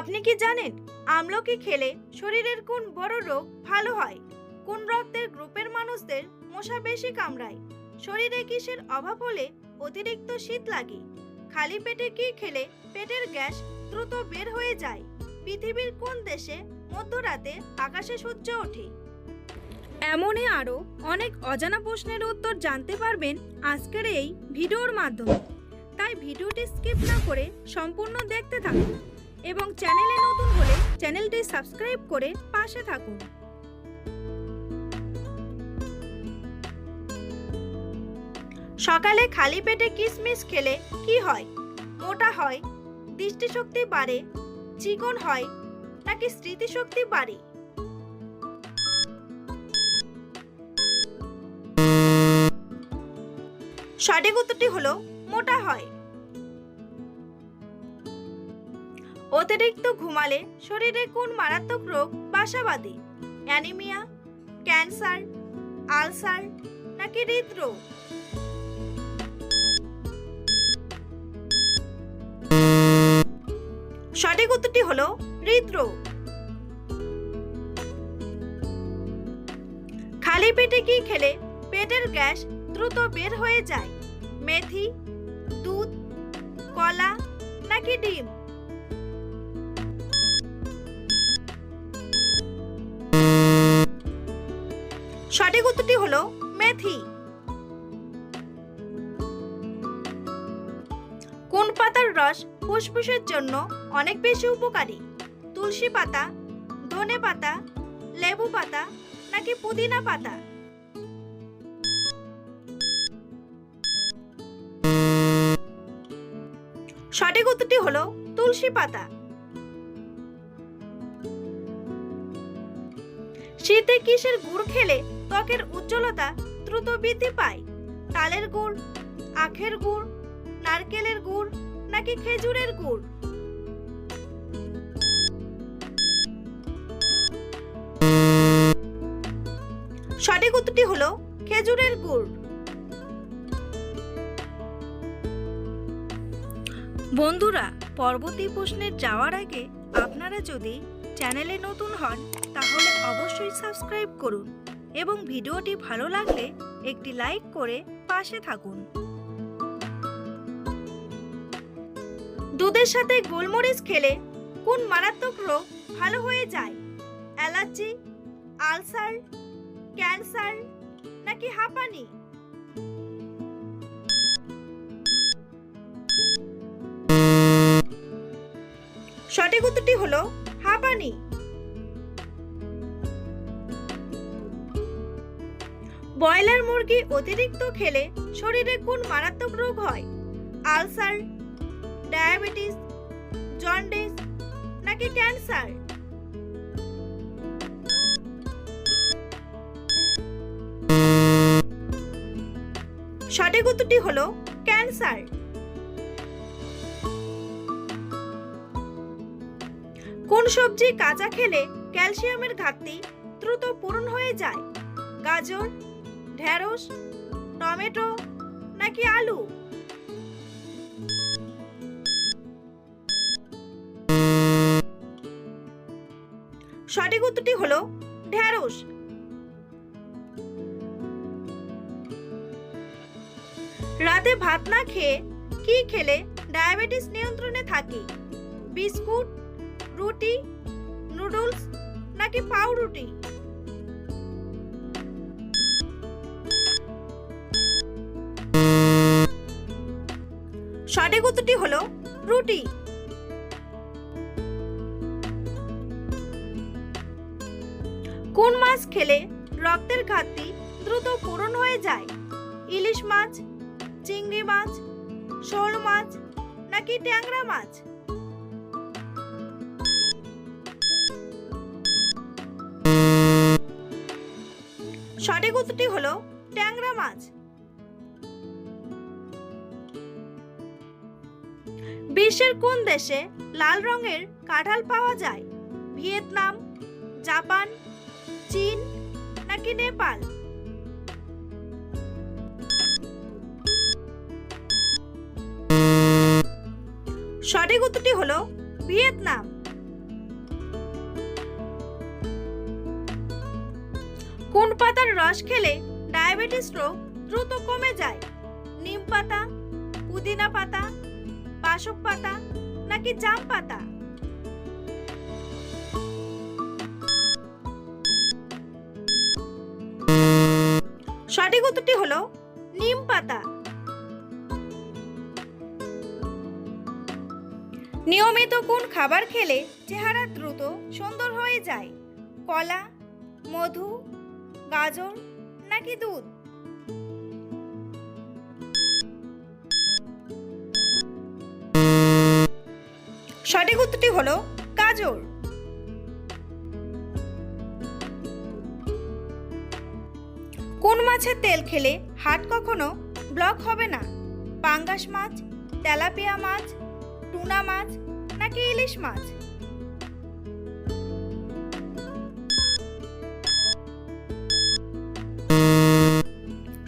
আপনি কি জানেন, আমলকি খেলে শরীরের কোন বড় রোগ ভালো হয়? কোন রক্তের গ্রুপের মানুষদের মশা বেশি কামড়ায়? শরীরে কিসের অভাব হলে অতিরিক্ত শীত লাগে? খালি পেটে কি খেলে পেটের গ্যাস দ্রুত বের হয়ে যায়? পৃথিবীর কোন দেশে মধ্যরাতে আকাশে সূর্য ওঠে? এমনই আরও অনেক অজানা প্রশ্নের উত্তর জানতে পারবেন আজকের এই ভিডিওর মাধ্যমে। তাই ভিডিওটি স্কিপ না করে সম্পূর্ণ দেখতে থাকুন। এবং চ্যানেলে নতুন হলে চ্যানেলটি সাবস্ক্রাইব করে পাশে থাকুন। সকালে খালি পেটে কিশমিশ খেলে কি হয়? মোটা হয়, দৃষ্টিশক্তি বাড়ে, চিকন হয়, নাকি স্মৃতিশক্তি বাড়ে? সঠিক উত্তরটি হলো মোটা হয়। অতিরিক্ত ঘুমালে শরীরে কোন মারাত্মক রোগ বাসা বাঁধে অ্যানিমিয়া, ক্যান্সার, আলসার নাকি হৃদরোগ? সঠিক উত্তরটি হলো হৃদরোগ। খালি পেটে কি খেলে পেটের গ্যাস দ্রুত বের হয়ে যায়? মেথি, দুধ, কলা নাকি ডিম? সঠিক উত্তরটি হলো মেথি। কোন পাতার রস ফুসফুসের জন্য অনেক বেশি উপকারী? তুলসী পাতা, ধনে পাতা, লেবু পাতা নাকি পুদিনা পাতা? সঠিক উত্তরটি হলো তুলসী পাতা। শীতে কিসের গুড় খেলে ত্বকের উজ্জ্বলতা দ্রুত বৃদ্ধি পায়। তালের গুড়, আখের গুড়, নারকেলের গুড় নাকি খেজুরের গুড়? সঠিক উত্তরটি হলো খেজুরের গুড়। বন্ধুরা, পরবর্তী প্রশ্নে যাওয়ার আগে আপনারা যদি চ্যানেলে নতুন হন, তাহলে অবশ্যই সাবস্ক্রাইব করুন। এবং ভিডিওটি ভালো লাগলে একটি লাইক করে পাশে থাকুন। দুধের সাথে গোলমরিচ খেলে কোন মারাত্মক রোগ ভালো হয়ে যায়? অ্যালার্জি, আলসার, ক্যান্সার নাকি হাঁপানি? সঠিক উত্তরটি হলো হাঁপানি। ব্রয়লার মুরগি অতিরিক্ত খেলে শরীরে কোন মারাত্মক রোগ হয়? আলসার, ডায়াবেটিস, জন্ডিস নাকি ক্যান্সার? সঠিক উত্তরটি হলো ক্যান্সার। কোন সবজি কাঁচা খেলে ক্যালসিয়ামের ঘাটতি দ্রুত পূরণ হয়ে যায়? গাজর ঢেঁড়স, টমেটো নাকি আলু? সঠিক উত্তরটি হলো ঢেঁড়স। রাতে ভাত না খেয়ে কি খেলে ডায়াবেটিস নিয়ন্ত্রণে থাকে? বিস্কুট, রুটি, নুডলস নাকি পাউরুটি? সঠিক উত্তরটি হলো? রুটি। কোন মাছ খেলে রক্তের ঘাটতি দ্রুত পূরণ হয়ে যায়? ইলিশ মাছ, চিংড়ি মাছ, শোল মাছ, নাকি ট্যাংরা মাছ? সঠিক উত্তরটি হলো ট্যাংরা মাছ? বিশ্বের কোন দেশে লাল রঙের কাঁঠাল পাওয়া যায়? ভিয়েতনাম, জাপান, চীন নাকি নেপাল? সঠিক উত্তরটি হলো ভিয়েতনাম। কোন পাতার রস খেলে ডায়াবেটিস রোগ দ্রুত কমে যায়? নিম পাতা, পুদিনা পাতা বাসক পাতা নাকি জাম পাতা? সঠিক উত্তরটি হলো নিম পাতা। নিয়মিত কোন খাবার খেলে চেহারা দ্রুত সুন্দর হয়ে যায়? কলা, মধু, গাজর নাকি দুধ? সঠিক উত্তরটি হলো গাজর। কোন মাছের তেল খেলে হাট কখনো ব্লক হবে না? পাঙ্গাস মাছ, তেলাপিয়া মাছ, টুনা মাছ, নাকি ইলিশ মাছ?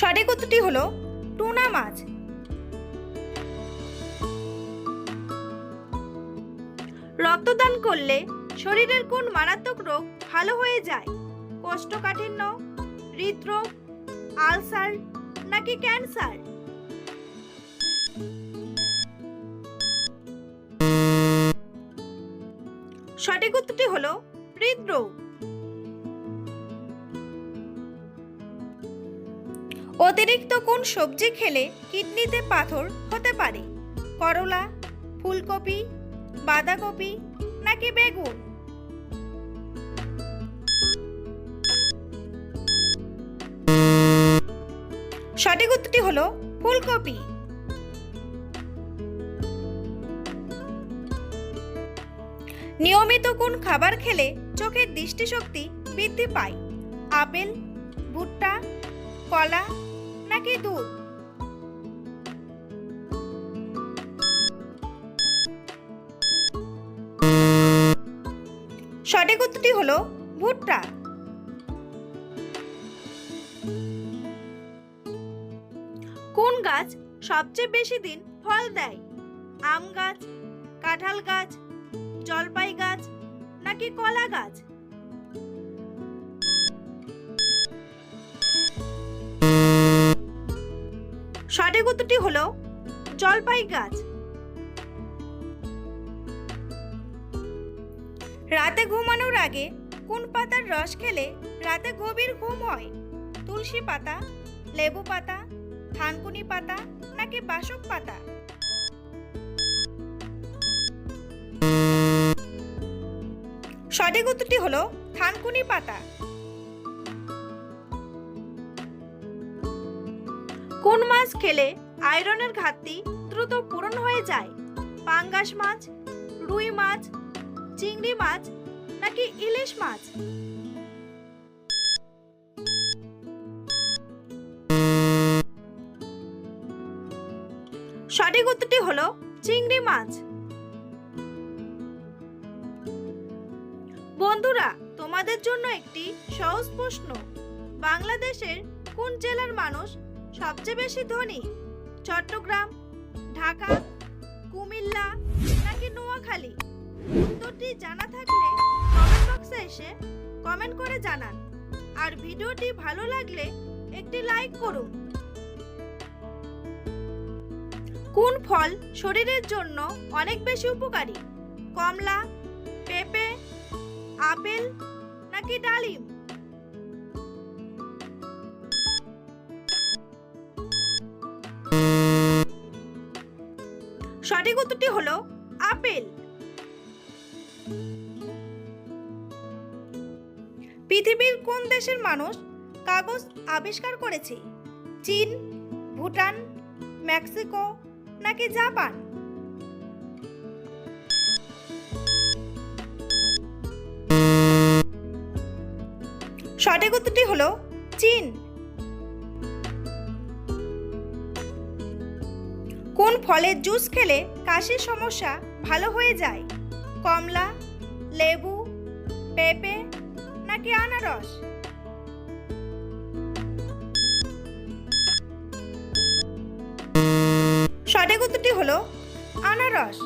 সঠিক উত্তরটি হলো টুনা মাছ। রক্তদান করলে শরীরের কোন মারাত্মক রোগ ভালো হয়ে যায়? কোষ্ঠকাঠিন্য, হৃদরোগ, আলসার নাকি ক্যান্সার? সঠিক উত্তরটি হলো হৃদরোগ। অতিরিক্ত কোন সবজি খেলে কিডনিতে পাথর হতে পারে? করলা, ফুলকপি বাঁধাকপি নাকি বেগুন? সঠিক উত্তরটি হলো ফুলকপি। নিয়মিত কোন খাবার খেলে চোখের দৃষ্টিশক্তি বৃদ্ধি পায়? আপেল, ভুট্টা, কলা নাকি দুধ? সঠিক উত্তরটি হলো ভুট্টা। কোন গাছ সবচেয়ে বেশি দিন ফল দেয়? আম গাছ, কাঁঠাল গাছ, জলপাই গাছ নাকি কলা গাছ? সঠিক উত্তরটি হলো জলপাই গাছ। রাতে ঘুমানোর আগে কোন পাতার রস খেলে রাতে গভীর ঘুম হয়? তুলসী পাতা, লেবু পাতা থানকুনি পাতা নাকি বাসক পাতা? সঠিক উত্তরটি হলো থানকুনি পাতা। কোন মাছ খেলে আয়রনের ঘাটতি দ্রুত পূরণ হয়ে যায়? পাঙ্গাস মাছ, রুই মাছ চিংড়ি মাছ নাকি ইলিশ মাছ? সঠিক উত্তরটি হলো চিংড়ি মাছ। বন্ধুরা, তোমাদের জন্য একটি সহজ প্রশ্ন। বাংলাদেশের কোন জেলার মানুষ সবচেয়ে বেশি ধনী? চট্টগ্রাম, ঢাকা, কুমিল্লা নাকি নোয়াখালী? উত্তরটি জানা থাকলে কমেন্ট বক্সে এসে কমেন্ট করে জানান। আর ভিডিওটি ভালো লাগলে একটি লাইক করুন। কোন ফল শরীরের জন্য অনেক বেশি উপকারী? কমলা, পেঁপে, আপেল নাকি ডালিম? সঠিক উত্তরটি হলো আপেল। পৃথিবীর কোন দেশের মানুষ কাগজ আবিষ্কার করেছে? চীন, ভুটান, মেক্সিকো নাকি জাপান? সঠিক উত্তরটি হলো চীন। কোন ফলের জুস খেলে কাশির সমস্যা ভালো হয়ে যায়? কমলা, লেবু, পেঁপে নাকি আনারস? সঠিক উত্তরটি হলো আনারস।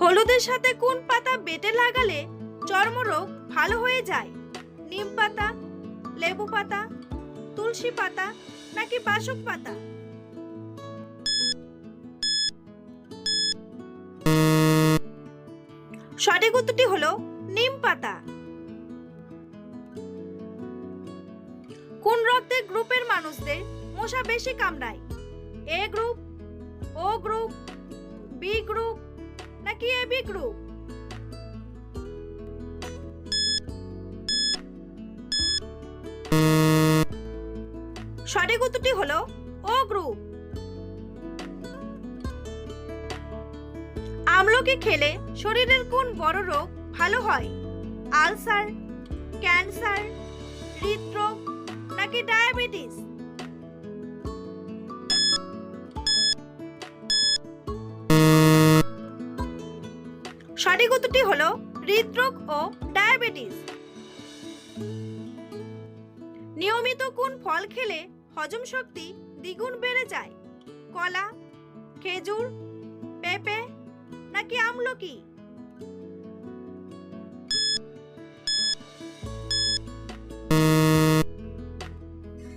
হলুদের সাথে কোন পাতা বেটে লাগালে চর্মরোগ ভালো হয়ে যায়? নিম পাতা, লেবু পাতা, তুলসী পাতা নাকি বাসক পাতা সঠিক উত্তরটি হলো নিম পাতা। কোন রক্তের গ্রুপের মানুষদের মশা বেশি কামড়ায়? A group, O group, B group, নাকি এ বি গ্রুপ? সঠিক উত্তরটি হলো ও গ্রুপ। আমলকি খেলে শরীরের কোন বড় রোগ ভালো হয়? আলসার, ক্যান্সার, হৃদরোগ নাকি ডায়াবেটিস? সঠিক উত্তরটি হলো হৃদরোগ ও ডায়াবেটিস। নিয়মিত কোন ফল খেলে হজম শক্তি দ্বিগুণ বেড়ে যায়? কলা, খেজুর, পেঁপে নাকি আমলকি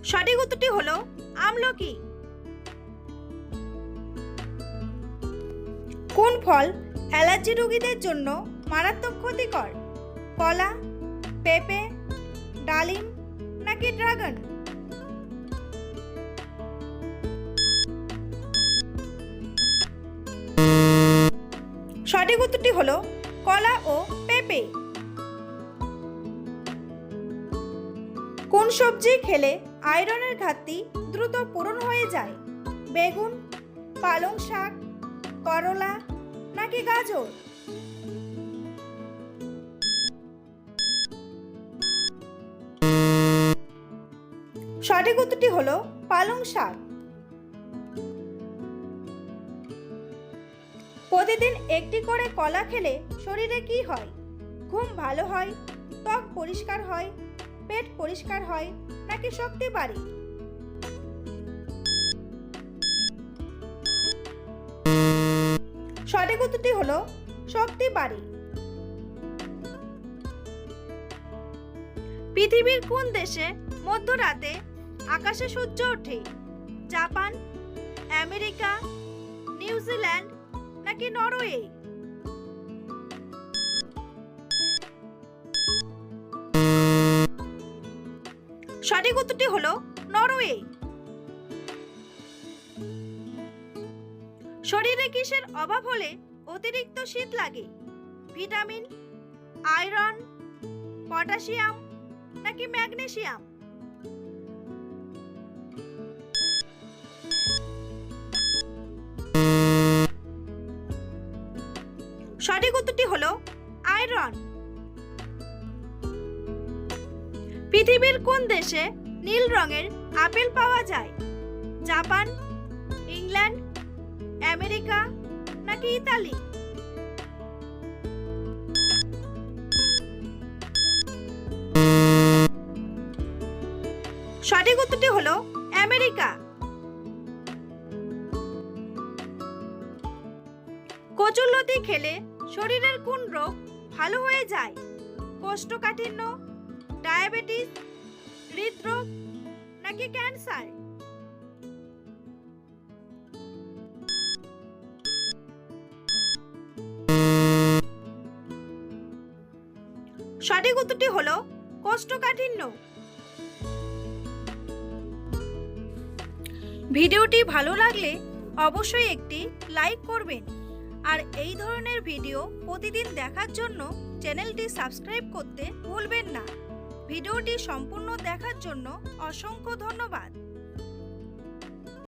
সঠিক উত্তরটি হলো আমলকি কোন ফল অ্যালার্জি রোগীদের জন্য মারাত্মক ক্ষতিকর? কলা, পেঁপে, ডালিম নাকি ড্রাগন? সঠিক উত্তরটি হলো কলা ও পেঁপে। কোন সবজি খেলে আয়রনের ঘাটতি দ্রুত পূরণ হয়ে যায়? বেগুন, পালং শাক, করলা নাকি গাজর? সঠিক উত্তরটি হলো পালং শাক। প্রতিদিন একটি করে কলা খেলে শরীরে কি হয়? ঘুম ভালো হয়? ত্বক পরিষ্কার হয়? পেট পরিষ্কার হয়? নাকি শক্তি বাড়ে? সঠিক উত্তরটি হলো শক্তি বাড়ে। পৃথিবীর কোন দেশে মধ্যরাতে আকাশে সূর্য ওঠে? জাপান, আমেরিকা নিউজিল্যান্ড নাকি নরওয়ে সঠিক উত্তরটি হলো নরওয়ে শরীরে কিসের অভাব হলে অতিরিক্ত শীত লাগে? ভিটামিন, আয়রন, পটাশিয়াম নাকি ম্যাগনেসিয়াম সঠিক উত্তরটি হলো আয়রন। পৃথিবীর কোন দেশে নীল রঙের আপেল পাওয়া যায়? জাপান, ইংল্যান্ড, আমেরিকা নাকি ইতালি? সঠিক উত্তরটি হলো আমেরিকা। কচুরলতি খেলে শরীরের কোন রোগ ভালো হয়ে যায়? কোষ্ঠকাঠিন্য, ডায়াবেটিস, হৃদরোগ নাকি ক্যান্সার? সঠিক উত্তরটি হলো কোষ্ঠকাঠিন্য। ভিডিওটি ভালো লাগলে অবশ্যই একটি লাইক করবেন। আর এই ধরনের ভিডিও প্রতিদিন দেখার জন্য চ্যানেলটি সাবস্ক্রাইব করতে ভুলবেন না। ভিডিওটি সম্পূর্ণ দেখার জন্য অসংখ্য ধন্যবাদ।